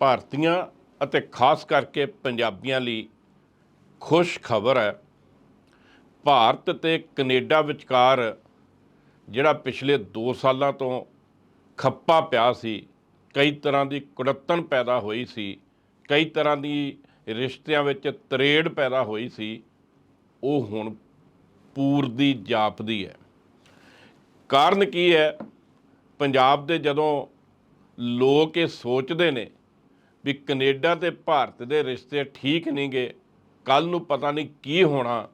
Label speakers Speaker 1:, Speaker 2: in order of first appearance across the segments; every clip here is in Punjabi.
Speaker 1: ਭਾਰਤੀਆਂ ਅਤੇ ਖਾਸ ਕਰਕੇ ਪੰਜਾਬੀਆਂ ਲਈ ਖੁਸ਼ ਖਬਰ ਹੈ। ਭਾਰਤ ਤੇ ਕੈਨੇਡਾ ਵਿਚਕਾਰ ਜਿਹੜਾ ਪਿਛਲੇ 2 ਸਾਲਾਂ ਤੋਂ ਖੱਪਾ ਪਿਆ ਸੀ, ਕਈ ਤਰ੍ਹਾਂ ਦੀ ਕੁੜੱਤਣ ਪੈਦਾ ਹੋਈ ਸੀ, ਕਈ ਤਰ੍ਹਾਂ ਦੀ ਰਿਸ਼ਤਿਆਂ ਵਿੱਚ ਤਰੇੜ ਪੈਦਾ ਹੋਈ ਸੀ, ਉਹ ਹੁਣ ਪੂਰਦੀ ਜਾਪਦੀ ਹੈ। ਕਾਰਨ ਕੀ ਹੈ? ਪੰਜਾਬ ਦੇ ਜਦੋਂ ਲੋਕ ਇਹ ਸੋਚਦੇ ਨੇ ਵੀ ਕੈਨੇਡਾ ਤੇ ਭਾਰਤ ਦੇ ਰਿਸ਼ਤੇ ਠੀਕ ਨਹੀਂਗੇ ਕੱਲ ਨੂੰ ਪਤਾ ਨਹੀਂ ਕੀ ਹੋਣਾ,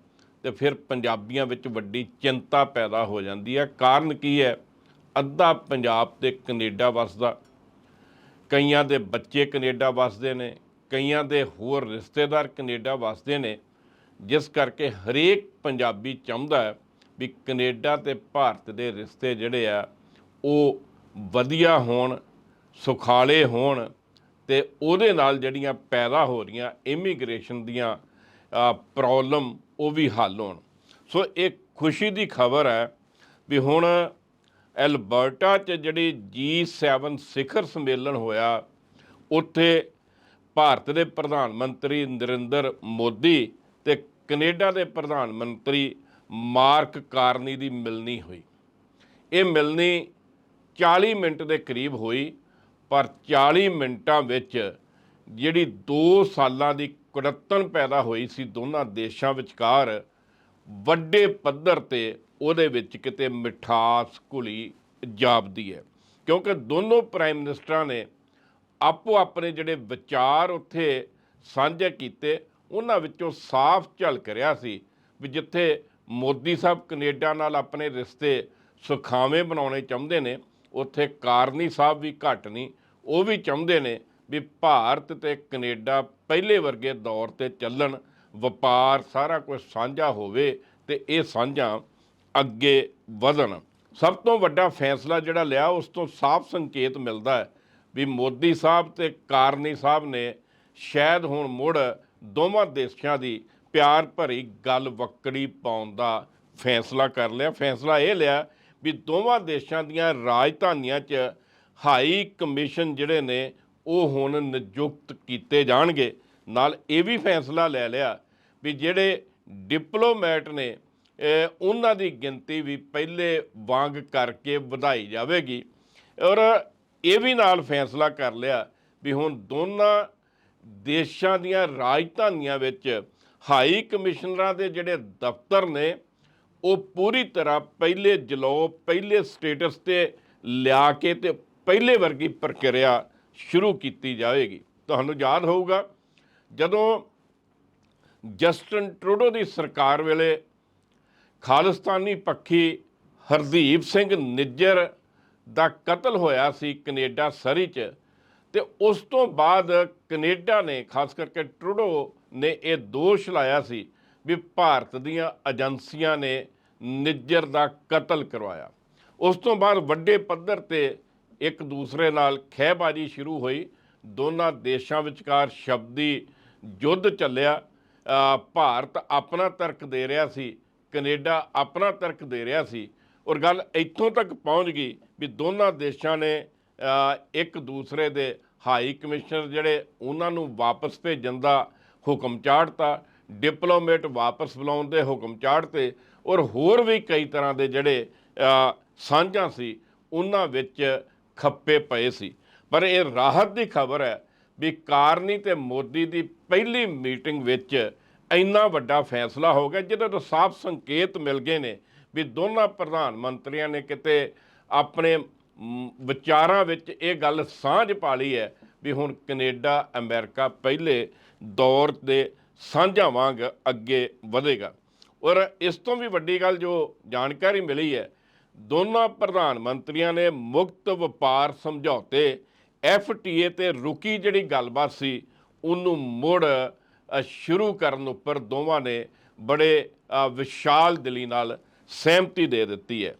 Speaker 1: ਤੇ ਫਿਰ ਪੰਜਾਬੀਆਂ ਵਿੱਚ ਵੱਡੀ ਚਿੰਤਾ ਪੈਦਾ ਹੋ ਜਾਂਦੀ ਹੈ। ਕਾਰਨ ਕੀ ਹੈ? ਅੱਧਾ ਪੰਜਾਬ ਤੇ ਕੈਨੇਡਾ ਵਸਦਾ। ਕਈਆਂ ਦੇ ਬੱਚੇ ਕੈਨੇਡਾ ਵਸਦੇ ਨੇ, ਕਈਆਂ ਦੇ ਹੋਰ ਰਿਸ਼ਤੇਦਾਰ ਕੈਨੇਡਾ ਵਸਦੇ ਨੇ, ਜਿਸ ਕਰਕੇ ਹਰੇਕ ਪੰਜਾਬੀ ਚਾਹੁੰਦਾ ਹੈ ਵੀ ਕੈਨੇਡਾ ਤੇ ਭਾਰਤ ਦੇ ਰਿਸ਼ਤੇ ਜਿਹੜੇ ਆ, ਉਹ ਵਧੀਆ ਹੋਣ, ਸੁਖਾਲੇ ਹੋਣ ਤੇ ਉਹਦੇ ਨਾਲ ਜਿਹੜੀਆਂ ਪੈਦਾ ਹੋ ਰਹੀਆਂ ਇਮੀਗ੍ਰੇਸ਼ਨ ਦੀਆਂ ਪ੍ਰੋਬਲਮ ਉਹ ਵੀ ਹੱਲ ਹੋਣ। ਸੋ ਇਹ ਖੁਸ਼ੀ ਦੀ ਖਬਰ ਹੈ ਵੀ ਹੁਣ ਐਲਬਰਟਾ 'ਚ ਜਿਹੜੀ G7 ਸਿਖਰ ਸੰਮੇਲਨ ਹੋਇਆ, ਉੱਥੇ ਭਾਰਤ ਦੇ ਪ੍ਰਧਾਨ ਮੰਤਰੀ ਨਰਿੰਦਰ ਮੋਦੀ ਤੇ ਕੈਨੇਡਾ ਦੇ ਪ੍ਰਧਾਨ ਮੰਤਰੀ ਮਾਰਕ ਕਾਰਨੀ ਦੀ ਮਿਲਣੀ ਹੋਈ। ਇਹ ਮਿਲਣੀ 40 ਮਿੰਟ ਦੇ ਕਰੀਬ ਹੋਈ ਪਰ 40 ਮਿੰਟਾਂ ਵਿੱਚ ਜਿਹੜੀ 2 ਸਾਲਾਂ ਦੀ ਕੁੜੱਤਣ ਪੈਦਾ ਹੋਈ ਸੀ ਦੋਨਾਂ ਦੇਸ਼ਾਂ ਵਿਚਕਾਰ, ਵੱਡੇ ਪੱਧਰ ਤੇ ਉਹਦੇ ਵਿੱਚ ਕਿਤੇ ਮਿਠਾਸ, ਘੁਲੀ ਜਾਪਦੀ ਹੈ। ਕਿਉਂਕਿ ਦੋਨੋਂ ਪ੍ਰਾਈਮ ਮਿਨਿਸਟਰਾਂ ਨੇ ਆਪੋ ਆਪਣੇ ਜਿਹੜੇ ਵਿਚਾਰ ਉੱਥੇ ਸਾਂਝੇ ਕੀਤੇ, ਉਹਨਾਂ ਵਿੱਚੋਂ ਸਾਫ਼ ਝਲਕ ਰਿਹਾ ਸੀ ਵੀ ਜਿੱਥੇ ਮੋਦੀ ਸਾਹਿਬ ਕੈਨੇਡਾ ਨਾਲ ਆਪਣੇ ਰਿਸ਼ਤੇ ਸੁਖਾਵੇਂ ਬਣਾਉਣੇ ਚਾਹੁੰਦੇ ਨੇ, ਉੱਥੇ ਕਾਰਨੀ ਸਾਹਿਬ ਵੀ ਘੱਟ ਨਹੀਂ ਉਹ ਵੀ ਚਾਹੁੰਦੇ ਨੇ ਵੀ ਭਾਰਤ ਤੇ ਕੈਨੇਡਾ ਪਹਿਲੇ ਵਰਗੇ ਦੌਰ ਤੇ ਚੱਲਣ, ਵਪਾਰ ਸਾਰਾ ਕੁਝ ਸਾਂਝਾ ਹੋਵੇ ਤੇ ਇਹ ਸਾਂਝਾ ਅੱਗੇ ਵਧਣ। ਸਭ ਤੋਂ ਵੱਡਾ ਫੈਸਲਾ ਜਿਹੜਾ ਲਿਆ, ਉਸ ਤੋਂ ਸਾਫ਼ ਸੰਕੇਤ ਮਿਲਦਾ ਹੈ ਵੀ ਮੋਦੀ ਸਾਹਿਬ ਤੇ ਕਾਰਨੀ ਸਾਹਿਬ ਨੇ ਸ਼ਾਇਦ ਹੁਣ ਮੁੜ ਦੋਵਾਂ ਦੇਸ਼ਾਂ ਦੀ ਪਿਆਰ ਭਰੀ ਗੱਲ ਵਕੜੀ ਪਾਉਣ ਦਾ ਫੈਸਲਾ ਕਰ ਲਿਆ। ਫੈਸਲਾ ਇਹ ਲਿਆ ਵੀ ਦੋਵਾਂ ਦੇਸ਼ਾਂ ਦੀਆਂ ਰਾਜਧਾਨੀਆਂ 'ਚ ਹਾਈ ਕਮਿਸ਼ਨ ਜਿਹੜੇ ਨੇ, ਉਹ ਹੁਣ ਨਿਯੁਕਤ ਕੀਤੇ ਜਾਣਗੇ। ਨਾਲ ਇਹ ਵੀ ਫੈਸਲਾ ਲੈ ਲਿਆ ਵੀ ਜਿਹੜੇ ਡਿਪਲੋਮੈਟ ਨੇ ਉਹਨਾਂ ਦੀ ਗਿਣਤੀ ਵੀ ਪਹਿਲੇ ਵਾਂਗ ਕਰਕੇ ਵਧਾਈ ਜਾਵੇਗੀ। ਔਰ ਇਹ ਵੀ ਨਾਲ ਫੈਸਲਾ ਕਰ ਲਿਆ ਵੀ ਹੁਣ ਦੋਨਾਂ ਦੇਸ਼ਾਂ ਦੀਆਂ ਰਾਜਧਾਨੀਆਂ ਵਿੱਚ ਹਾਈ ਕਮਿਸ਼ਨਰਾਂ ਦੇ ਜਿਹੜੇ ਦਫ਼ਤਰ ਨੇ, ਉਹ ਪੂਰੀ ਤਰ੍ਹਾਂ ਪਹਿਲੇ ਜਲੋ ਪਹਿਲੇ ਸਟੇਟਸ ਤੇ ਲਿਆ ਕੇ ਤੇ ਪਹਿਲੇ ਵਰਗੀ ਪ੍ਰਕਿਰਿਆ ਸ਼ੁਰੂ ਕੀਤੀ ਜਾਵੇਗੀ। ਤੁਹਾਨੂੰ ਯਾਦ ਹੋਊਗਾ, ਜਦੋਂ ਜਸਟਨ ਟਰੂਡੋ ਦੀ ਸਰਕਾਰ ਵੇਲੇ ਖਾਲਿਸਤਾਨੀ ਪੱਖੀ ਹਰਦੀਪ ਸਿੰਘ ਨਿੱਜਰ ਦਾ ਕਤਲ ਹੋਇਆ ਸੀ ਕੈਨੇਡਾ ਸਰੀ 'ਚ, ਤੇ ਉਸ ਤੋਂ ਬਾਅਦ ਕੈਨੇਡਾ ਨੇ, ਖਾਸ ਕਰਕੇ ਟਰੂਡੋ ਨੇ ਇਹ ਦੋਸ਼ ਲਾਇਆ ਸੀ ਵੀ ਭਾਰਤ ਦੀਆਂ ਏਜੰਸੀਆਂ ਨੇ ਨਿੱਜਰ ਦਾ ਕਤਲ ਕਰਵਾਇਆ। ਉਸ ਤੋਂ ਬਾਅਦ ਵੱਡੇ ਪੱਧਰ ਤੇ ਇੱਕ ਦੂਸਰੇ ਨਾਲ ਖਹਿਬਾਜ਼ੀ ਸ਼ੁਰੂ ਹੋਈ। ਦੋਨਾਂ ਦੇਸ਼ਾਂ ਵਿਚਕਾਰ ਸ਼ਬਦੀ ਯੁੱਧ ਚੱਲਿਆ। ਭਾਰਤ ਆਪਣਾ ਤਰਕ ਦੇ ਰਿਹਾ ਸੀ। ਕੈਨੇਡਾ ਆਪਣਾ ਤਰਕ ਦੇ ਰਿਹਾ ਸੀ। ਔਰ ਗੱਲ ਇੱਥੋਂ ਤੱਕ ਪਹੁੰਚ ਗਈ ਵੀ ਦੋਨਾਂ ਦੇਸ਼ਾਂ ਨੇ ਇੱਕ ਦੂਸਰੇ ਦੇ ਹਾਈ ਕਮਿਸ਼ਨਰ ਜਿਹੜੇ ਉਹਨਾਂ ਨੂੰ ਵਾਪਸ ਭੇਜਣ ਦਾ ਹੁਕਮ ਚਾੜਤਾ। ਡਿਪਲੋਮੇਟ ਵਾਪਸ ਬੁਲਾਉਣ ਦੇ ਹੁਕਮ ਚਾੜਤੇ। ਔਰ ਹੋਰ ਵੀ ਕਈ ਤਰ੍ਹਾਂ ਦੇ ਜਿਹੜੇ ਸਾਂਝਾਂ ਸੀ, ਉਹਨਾਂ ਵਿੱਚ ਖੱਪੇ ਪਏ ਸੀ। ਪਰ ਇਹ ਰਾਹਤ ਦੀ ਖਬਰ ਹੈ ਵੀ ਕਾਰਨੀ ਤੇ ਮੋਦੀ ਦੀ ਪਹਿਲੀ ਮੀਟਿੰਗ ਵਿੱਚ ਇੰਨਾ ਵੱਡਾ ਫੈਸਲਾ ਹੋ ਗਿਆ, ਜਿਹਦੇ ਤੋਂ ਸਾਫ਼ ਸੰਕੇਤ ਮਿਲ ਗਏ ਨੇ ਵੀ ਦੋਨਾਂ ਪ੍ਰਧਾਨ ਮੰਤਰੀਆਂ ਨੇ ਕਿਤੇ ਆਪਣੇ ਵਿਚਾਰਾਂ ਵਿੱਚ ਇਹ ਗੱਲ ਸਾਂਝ ਪਾ ਲਈ ਹੈ ਵੀ ਹੁਣ ਕੈਨੇਡਾ, ਅਮਰੀਕਾ ਪਹਿਲੇ ਦੌਰ ਦੇ ਸਾਂਝਾ ਵਾਂਗ ਅੱਗੇ ਵਧੇਗਾ। ਔਰ ਇਸ ਤੋਂ ਵੀ ਵੱਡੀ ਗੱਲ ਜੋ ਜਾਣਕਾਰੀ ਮਿਲੀ ਹੈ ਦੋਨਾਂ ਪ੍ਰਧਾਨ ਮੰਤਰੀਆਂ ਨੇ ਮੁਕਤ ਵਪਾਰ ਸਮਝੌਤੇ ਐਫਟੀਏ ਤੇ ਰੁਕੀ ਜਿਹੜੀ ਗੱਲਬਾਤ ਸੀ, ਉਹਨੂੰ ਮੁੜ ਸ਼ੁਰੂ ਕਰਨ ਉੱਪਰ ਦੋਵਾਂ ਨੇ ਬੜੇ ਵਿਸ਼ਾਲ ਦਿਲੀ ਨਾਲ ਸਹਿਮਤੀ ਦੇ ਦਿੱਤੀ ਹੈ।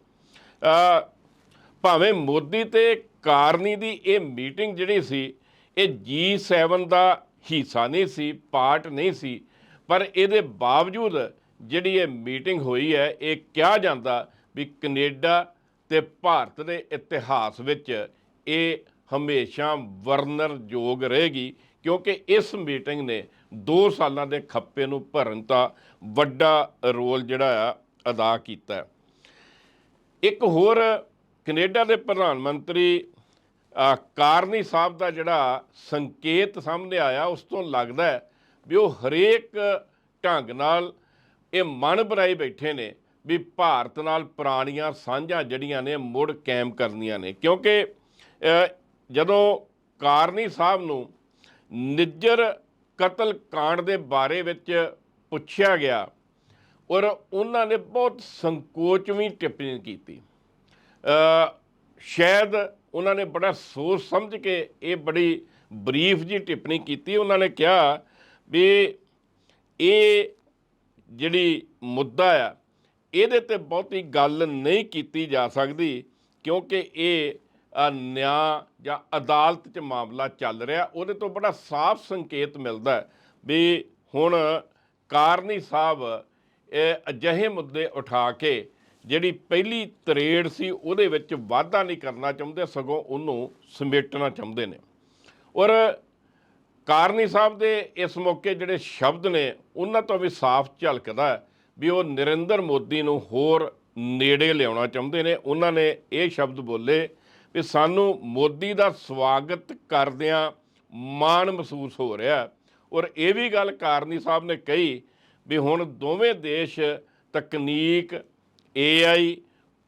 Speaker 1: ਭਾਵੇਂ ਮੋਦੀ ਤੇ ਕਾਰਨੀ ਦੀ ਇਹ ਮੀਟਿੰਗ ਜਿਹੜੀ ਸੀ, ਇਹ G7 ਦਾ ਹਿੱਸਾ ਨਹੀਂ ਸੀ, ਪਾਰਟ ਨਹੀਂ ਸੀ, ਪਰ ਇਹਦੇ ਬਾਵਜੂਦ ਜਿਹੜੀ ਇਹ ਮੀਟਿੰਗ ਹੋਈ ਹੈ, ਇਹ ਕਿਹਾ ਜਾਂਦਾ ਵੀ ਕੈਨੇਡਾ ਤੇ ਭਾਰਤ ਦੇ ਇਤਿਹਾਸ ਵਿੱਚ ਇਹ ਹਮੇਸ਼ਾ ਵਰਨਰਯੋਗ ਰਹੇਗੀ, ਕਿਉਂਕਿ ਇਸ ਮੀਟਿੰਗ ਨੇ 2 ਸਾਲਾਂ ਦੇ ਖੱਪੇ ਨੂੰ ਭਰਨ ਦਾ ਵੱਡਾ ਰੋਲ ਜਿਹੜਾ ਆ ਅਦਾ ਕੀਤਾ। ਇੱਕ ਹੋਰ ਕੈਨੇਡਾ ਦੇ ਪ੍ਰਧਾਨ ਮੰਤਰੀ ਕਾਰਨੀ ਸਾਹਿਬ ਦਾ ਜਿਹੜਾ ਸੰਕੇਤ ਸਾਹਮਣੇ ਆਇਆ, ਉਸ ਤੋਂ ਲੱਗਦਾ ਹੈ ਵੀ ਉਹ ਹਰੇਕ ਢੰਗ ਨਾਲ ਇਹ ਮਨ ਬਣਾਈ ਬੈਠੇ ਨੇ ਵੀ ਭਾਰਤ ਨਾਲ ਪੁਰਾਣੀਆਂ ਸਾਂਝਾਂ ਜਿਹੜੀਆਂ ਨੇ ਮੁੜ ਕਾਇਮ ਕਰਨੀਆਂ ਨੇ। ਕਿਉਂਕਿ ਜਦੋਂ ਕਾਰਨੀ ਸਾਹਿਬ ਨੂੰ ਨਿੱਜਰ ਕਤਲ ਕਾਂਡ ਦੇ ਬਾਰੇ ਵਿੱਚ ਪੁੱਛਿਆ ਗਿਆ, ਔਰ ਉਹਨਾਂ ਨੇ ਬਹੁਤ ਸੰਕੋਚਵੀਂ ਟਿੱਪਣੀ ਕੀਤੀ। ਸ਼ਾਇਦ ਉਹਨਾਂ ਨੇ ਬੜਾ ਸੋਚ ਸਮਝ ਕੇ ਇਹ ਬੜੀ ਬਰੀਫ ਜੀ ਟਿੱਪਣੀ ਕੀਤੀ। ਉਹਨਾਂ ਨੇ ਕਿਹਾ ਵੀ ਇਹ ਜਿਹੜੀ ਮੁੱਦਾ ਆ ਇਹਦੇ ਤੇ ਬਹੁਤੀ ਗੱਲ ਨਹੀਂ ਕੀਤੀ ਜਾ ਸਕਦੀ, ਕਿਉਂਕਿ ਇਹ ਨਿਆਂ ਜਾਂ ਅਦਾਲਤ 'ਚ ਮਾਮਲਾ ਚੱਲ ਰਿਹਾ, ਉਹਦੇ ਤੋਂ ਬੜਾ ਸਾਫ਼ ਸੰਕੇਤ ਮਿਲਦਾ ਵੀ ਹੁਣ ਕਾਰਨੀ ਸਾਹਿਬ ਇਹ ਅਜਿਹੇ ਮੁੱਦੇ ਉਠਾ ਕੇ ਜਿਹੜੀ ਪਹਿਲੀ ਤਰੇੜ ਸੀ, ਉਹਦੇ ਵਿੱਚ ਵਾਧਾ ਨਹੀਂ ਕਰਨਾ ਚਾਹੁੰਦੇ, ਸਗੋਂ ਉਹਨੂੰ ਸਮੇਟਣਾ ਚਾਹੁੰਦੇ ਨੇ। ਔਰ ਕਾਰਨੀ ਸਾਹਿਬ ਦੇ ਇਸ ਮੌਕੇ ਜਿਹੜੇ ਸ਼ਬਦ ਨੇ, ਉਹਨਾਂ ਤੋਂ ਵੀ ਸਾਫ਼ ਝਲਕਦਾ ਵੀ ਉਹ ਨਰਿੰਦਰ ਮੋਦੀ ਨੂੰ ਹੋਰ ਨੇੜੇ ਲਿਆਉਣਾ ਚਾਹੁੰਦੇ ਨੇ। ਉਹਨਾਂ ਨੇ ਇਹ ਸ਼ਬਦ ਬੋਲੇ ਵੀ ਸਾਨੂੰ ਮੋਦੀ ਦਾ ਸਵਾਗਤ ਕਰਦਿਆਂ ਮਾਣ ਮਹਿਸੂਸ ਹੋ ਰਿਹਾ ਔਰ ਇਹ ਵੀ ਗੱਲ ਕਾਰਨੀ ਸਾਹਿਬ ਨੇ ਕਹੀ ਵੀ ਹੁਣ ਦੋਵੇਂ ਦੇਸ਼ ਤਕਨੀਕ AI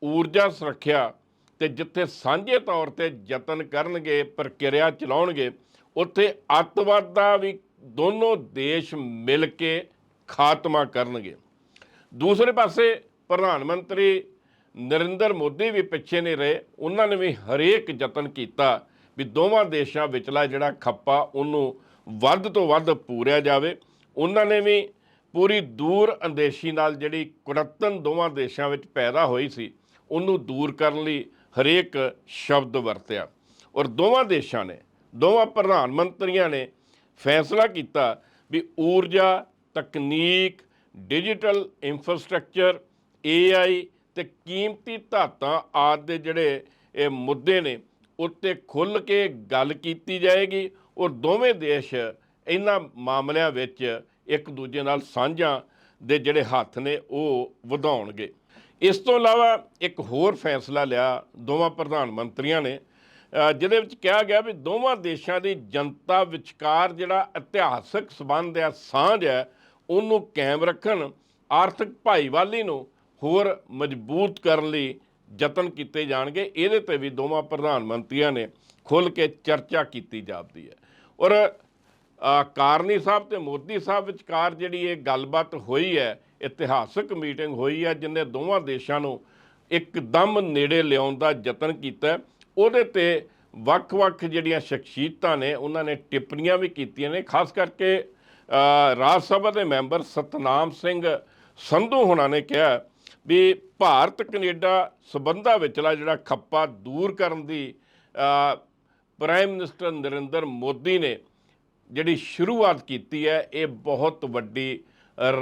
Speaker 1: ਊਰਜਾ ਸੁਰੱਖਿਆ ਤੇ ਜਿੱਥੇ ਸਾਂਝੇ ਤੌਰ ਤੇ ਯਤਨ ਕਰਨਗੇ, ਪ੍ਰਕਿਰਿਆ ਚਲਾਉਣਗੇ, ਉੱਥੇ ਅੱਤਵਾਦ ਦਾ ਵੀ ਦੋਨੋਂ ਦੇਸ਼ ਮਿਲ ਕੇ ਖਾਤਮਾ ਕਰਨਗੇ। ਦੂਸਰੇ ਪਾਸੇ ਪ੍ਰਧਾਨ ਮੰਤਰੀ ਨਰਿੰਦਰ ਮੋਦੀ ਵੀ ਪਿੱਛੇ ਨਹੀਂ ਰਹੇ। ਉਹਨਾਂ ਨੇ ਵੀ ਹਰੇਕ ਯਤਨ ਕੀਤਾ ਵੀ ਦੋਵਾਂ ਦੇਸ਼ਾਂ ਵਿਚਲਾ ਜਿਹੜਾ ਖੱਪਾ ਉਹਨੂੰ ਵੱਧ ਤੋਂ ਵੱਧ ਪੂਰਿਆ ਜਾਵੇ। ਉਹਨਾਂ ਨੇ ਵੀ ਪੂਰੀ ਦੂਰ ਅੰਦੇਸ਼ੀ ਨਾਲ ਜਿਹੜੀ ਕੁੜੱਤਨ ਦੋਵਾਂ ਦੇਸ਼ਾਂ ਵਿੱਚ ਪੈਦਾ ਹੋਈ ਸੀ, ਉਹਨੂੰ ਦੂਰ ਕਰਨ ਲਈ ਹਰੇਕ ਸ਼ਬਦ ਵਰਤਿਆ। ਔਰ ਦੋਵਾਂ ਦੇਸ਼ਾਂ ਨੇ, ਦੋਵਾਂ ਪ੍ਰਧਾਨ ਮੰਤਰੀਆਂ ਨੇ ਫੈਸਲਾ ਕੀਤਾ ਵੀ ਊਰਜਾ, ਤਕਨੀਕ ਡਿਜੀਟਲ ਇਨਫਰਾਸਟ੍ਰਕਚਰ AI ਤੇ ਕੀਮਤੀ ਧਾਤਾਂ ਆਦਿ ਦੇ ਜਿਹੜੇ ਇਹ ਮੁੱਦੇ ਨੇ, ਉੱਤੇ ਖੁੱਲ ਕੇ ਗੱਲ ਕੀਤੀ ਜਾਏਗੀ। ਔਰ ਦੋਵੇਂ ਦੇਸ਼ ਇਹਨਾਂ ਮਾਮਲਿਆਂ ਵਿੱਚ ਇੱਕ ਦੂਜੇ ਨਾਲ ਸਾਂਝਾਂ ਦੇ ਜਿਹੜੇ ਹੱਥ ਨੇ, ਉਹ ਵਧਾਉਣਗੇ। ਇਸ ਤੋਂ ਇਲਾਵਾ ਇੱਕ ਹੋਰ ਫੈਸਲਾ ਲਿਆ ਦੋਵਾਂ ਪ੍ਰਧਾਨ ਮੰਤਰੀਆਂ ਨੇ ਜਿਹਦੇ ਵਿੱਚ ਕਿਹਾ ਗਿਆ ਵੀ ਦੋਵਾਂ ਦੇਸ਼ਾਂ ਦੀ ਜਨਤਾ ਵਿਚਕਾਰ ਜਿਹੜਾ ਇਤਿਹਾਸਕ ਸਬੰਧ ਹੈ ਸਾਂਝ ਹੈ ਉਹਨੂੰ ਕਾਇਮ ਰੱਖਣ, ਆਰਥਿਕ ਭਾਈਵਾਲੀ ਨੂੰ ਹੋਰ ਮਜ਼ਬੂਤ ਕਰਨ ਲਈ ਯਤਨ ਕੀਤੇ ਜਾਣਗੇ। ਇਹਦੇ ਤੇ ਵੀ ਦੋਵਾਂ ਪ੍ਰਧਾਨ ਮੰਤਰੀਆਂ ਨੇ ਖੁੱਲ ਕੇ ਚਰਚਾ ਕੀਤੀ ਜਾਪਦੀ ਹੈ। ਔਰ ਕਾਰਨੀ ਸਾਹਿਬ ਤੇ ਮੋਦੀ ਸਾਹਿਬ ਵਿਚਕਾਰ ਜਿਹੜੀ ਇਹ ਗੱਲਬਾਤ ਹੋਈ ਹੈ, ਇਤਿਹਾਸਕ ਮੀਟਿੰਗ ਹੋਈ ਹੈ, ਜਿਨੇ ਦੋਵਾਂ ਦੇਸ਼ਾਂ ਨੂੰ ਇੱਕਦਮ ਨੇੜੇ ਲਿਆਉਣ ਦਾ ਯਤਨ ਕੀਤਾ ਉਹਦੇ ਤੇ ਵੱਖ-ਵੱਖ ਜਿਹੜੀਆਂ ਸ਼ਖਸੀਅਤਾਂ ਨੇ, ਉਹਨਾਂ ਨੇ ਟਿੱਪਣੀਆਂ ਵੀ ਕੀਤੀਆਂ ਨੇ, ਖਾਸ ਕਰਕੇ ਰਾਜ ਸਭਾ ਦੇ ਮੈਂਬਰ ਸਤਨਾਮ ਸਿੰਘ ਸੰਧੂ ਹੁਣਾਂ ਨੇ ਕਿਹਾ ਵੀ ਭਾਰਤ ਕੈਨੇਡਾ ਸਬੰਧਾਂ ਵਿਚਲਾ ਜਿਹੜਾ ਖੱਪਾ ਦੂਰ ਕਰਨ ਦੀ ਪ੍ਰਾਈਮ ਮਿਨਿਸਟਰ ਨਰਿੰਦਰ ਮੋਦੀ ਨੇ ਜਿਹੜੀ ਸ਼ੁਰੂਆਤ ਕੀਤੀ ਹੈ, ਇਹ ਬਹੁਤ ਵੱਡੀ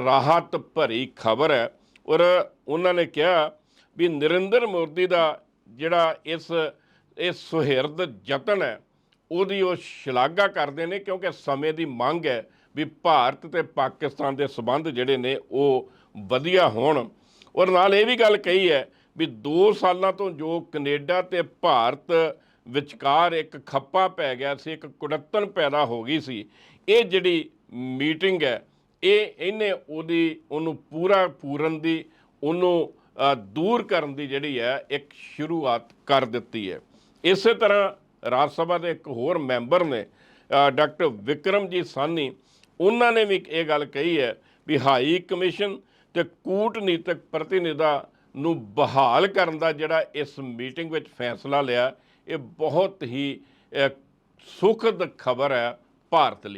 Speaker 1: ਰਾਹਤ ਭਰੀ ਖਬਰ ਹੈ। ਔਰ ਉਹਨਾਂ ਨੇ ਕਿਹਾ ਵੀ ਨਰਿੰਦਰ ਮੋਦੀ ਦਾ ਜਿਹੜਾ ਇਸ ਇਹ ਸੁਹਿਰਦ ਯਤਨ ਹੈ, ਉਹਦੀ ਉਹ ਸ਼ਲਾਘਾ ਕਰਦੇ ਨੇ ਕਿਉਂਕਿ ਸਮੇਂ ਦੀ ਮੰਗ ਹੈ ਵੀ ਭਾਰਤ ਤੇ ਪਾਕਿਸਤਾਨ ਦੇ ਸਬੰਧ ਜਿਹੜੇ ਨੇ ਉਹ ਵਧੀਆ ਹੋਣ। ਔਰ ਨਾਲ ਇਹ ਵੀ ਗੱਲ ਕਹੀ ਹੈ ਵੀ 2 ਸਾਲਾਂ ਤੋਂ ਜੋ ਕੈਨੇਡਾ ਤੇ ਭਾਰਤ ਵਿਚਕਾਰ ਇੱਕ ਖੱਪਾ ਪੈ ਗਿਆ ਸੀ, ਇੱਕ ਕੁੜੱਤਣ ਪੈਦਾ ਹੋ ਗਈ ਸੀ, ਇਹ ਜਿਹੜੀ ਮੀਟਿੰਗ ਹੈ, ਇਹ ਇਹਨੇ ਉਹਦੀ, ਉਹਨੂੰ ਪੂਰਾ ਪੂਰਨ ਦੀ, ਉਹਨੂੰ ਦੂਰ ਕਰਨ ਦੀ ਜਿਹੜੀ ਹੈ, ਇੱਕ ਸ਼ੁਰੂਆਤ ਕਰ ਦਿੱਤੀ ਹੈ। ਇਸੇ ਤਰ੍ਹਾਂ ਰਾਜ ਸਭਾ ਦੇ ਇੱਕ ਹੋਰ ਮੈਂਬਰ ਨੇ ਡਾਕਟਰ ਵਿਕਰਮਜੀਤ ਸਾਨੀ ਉਹਨਾਂ ਨੇ ਵੀ ਇਹ ਗੱਲ ਕਹੀ ਹੈ ਵੀ ਹਾਈ ਕਮਿਸ਼ਨ ਤੇ ਕੂਟਨੀਤਿਕ ਪ੍ਰਤੀਨਿਧਾਂ ਨੂੰ ਬਹਾਲ ਕਰਨ ਦਾ ਜਿਹੜਾ ਇਸ ਮੀਟਿੰਗ ਵਿੱਚ ਫੈਸਲਾ ਲਿਆ, ਇਹ ਬਹੁਤ ਹੀ ਸੁਖਦ ਖਬਰ ਹੈ ਭਾਰਤ ਲਈ।